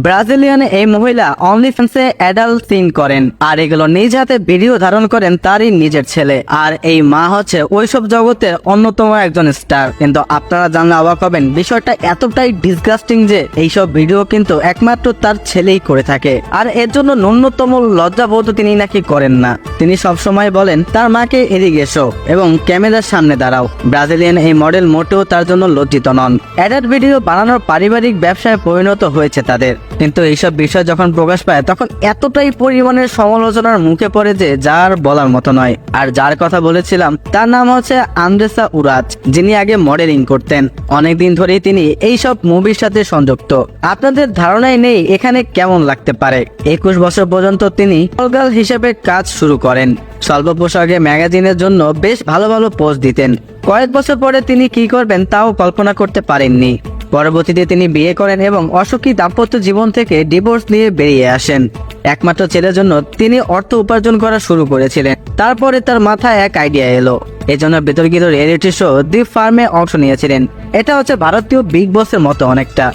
Brazilian এই মহিলা only ফ্যান্সে adult scene করেন, আর এগুলো নিজ হাতে ভিডিও ধারণ করেন তারই নিজের ছেলে। আর এই মা হচ্ছে ওইসব জগতের অন্যতম একজন স্টার কিন্তু আপনারা জানলে অবাক হবেন, বিষয়টা এতটাই ডিসগাস্টিং যে এইসব ভিডিও কিন্তু একমাত্র তার ছেলেই করে থাকে। আর এর জন্য ন্যূনতম লজ্জাবোধ তিনি নাকি করেন না। তিনি সবসময় বলেন, তার মাকে এদিকে এসো এবং ক্যামেরার সামনে দাঁড়াও। ব্রাজিলিয়ান এই মডেল মোটেও তার জন্য লজ্জিত নন। অ্যাডাল্ট ভিডিও বানানোর পারিবারিক ব্যবসায় পরিণত হয়েছে তাদের। কিন্তু এইসব বিষয় যখন প্রকাশ পায়, তখন এতটাই পরিমাণের সমালোচনার মুখে পড়ে যে যার বলার মতো নয়। আর যার কথা বলেছিলাম, তার নাম হচ্ছে আন্দ্রেসা উরাজ, যিনি আগে মডেলিং করতেন। অনেকদিন ধরেই তিনি এইসব মুভির সাথে সংযুক্ত। আপনাদের ধারণাই নেই এখানে কেমন লাগতে পারে। একুশ বছর পর্যন্ত তিনি অলগাল হিসেবে কাজ শুরু করেন। স্বল্প পোশাকে ম্যাগাজিনের জন্য বেশ ভালো ভালো পোস্ট দিতেন। কয়েক বছর পরে তিনি কি করবেন তাও কল্পনা করতে পারেননি। পরবর্তীতে তিনি বিয়ে করেন এবং অসুখী দাম্পত্য জীবন থেকে ডিভোর্স নিয়ে বেরিয়ে আসেন। একমাত্র ছেলের জন্য তিনি অর্থ উপার্জন করা শুরু করেছিলেন। তারপরে তার মাথায় এক আইডিয়া এলো। এজন্য বিতর্কিত রিয়েলিটি শো দি ফার্মে অংশ নিয়েছিলেন। এটা হচ্ছে ভারতীয় বিগ বসের মতো অনেকটা।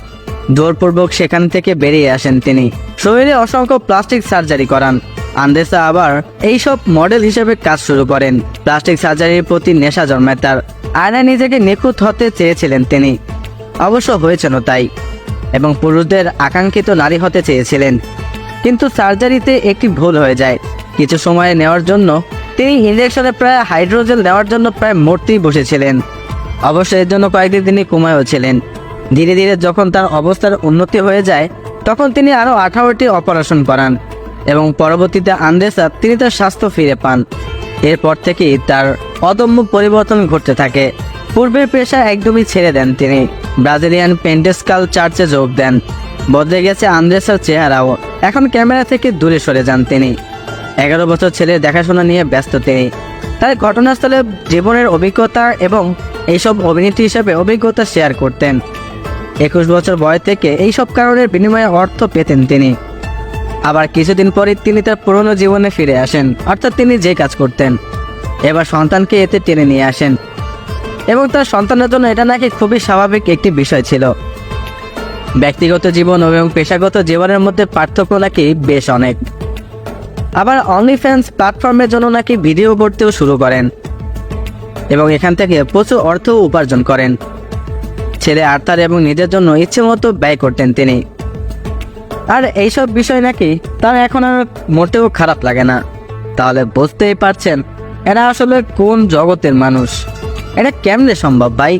জোরপূর্বক সেখান থেকে বেরিয়ে আসেন তিনি। শরীরে অসংখ্য প্লাস্টিক সার্জারি করান। আন্দেসা আবার এইসব মডেল হিসেবে কাজ শুরু করেন। প্লাস্টিক সার্জারির প্রতি নেশা জন্মায় তার। আয়নায় নিজেকে নিখুঁত হতে চেয়েছিলেন তিনি। অবশ্য হয়েছেনও তাই, এবং পুরুষদের আকাঙ্ক্ষিত নারী হতে চেয়েছিলেন। কিন্তু সার্জারিতে একটি ভুল হয়ে যায়। কিছু সময় নেওয়ার জন্য তিনি ইঞ্জেকশনে প্রায় হাইড্রোজেল নেওয়ার জন্য প্রায় মরতেই বসেছিলেন। অবশ্য এর জন্য কয়েকদিন তিনি কুমায়ও ছিলেন। ধীরে ধীরে যখন তার অবস্থার উন্নতি হয়ে যায়, তখন তিনি আরও আঠারোটি অপারেশন করান, এবং পরবর্তীতে আন্দেসা তিনি তার স্বাস্থ্য ফিরে পান। এরপর থেকেই তার অদম্য পরিবর্তন ঘটতে থাকে। পূর্বের পেশা একদমই ছেড়ে দেন তিনি। ব্রাজিলিয়ান পেন্টেস্কাল চার্চে যোগ দেন। বদলে গেছে আন্দ্রেসার চেহারাও। এখন ক্যামেরা থেকে দূরে সরে যান তিনি। এগারো বছর ছেলের দেখাশোনা নিয়ে ব্যস্ত তিনি। তার ঘটনাস্থলে জীবনের অভিজ্ঞতা এবং এইসব অভিনেত্রী হিসেবে অভিজ্ঞতা শেয়ার করতেন। একুশ বছর বয়স থেকে এইসব কারণের বিনিময়ে অর্থ পেতেন তিনি। আবার কিছুদিন পরে তিনি তার পুরনো জীবনে ফিরে আসেন, অর্থাৎ তিনি যে কাজ করতেন। এবার সন্তানকে এতে টেনে নিয়ে আসেন। এবং তার সন্তানের জন্য এটা নাকি খুবই স্বাভাবিক একটি বিষয় ছিল। ব্যক্তিগত জীবন এবং পেশাগত জীবনের মধ্যে পার্থক্য নাকি বেশ অনেক। আবার অনলি ফ্যান্স প্ল্যাটফর্মের জন্য নাকি ভিডিও করতেও শুরু করেন। এবং এখান থেকে প্রচুর অর্থ উপার্জন করেন। ছেলে আর্থার এবং নিজের জন্য ইচ্ছে মতো ব্যয় করতেন তিনি। আর এইসব বিষয় নাকি তার এখন আর মোটেও খারাপ লাগে না। তাহলে বুঝতেই পারছেন, এরা আসলে কোন জগতের মানুষ। এটা কেমনে সম্ভব ভাই?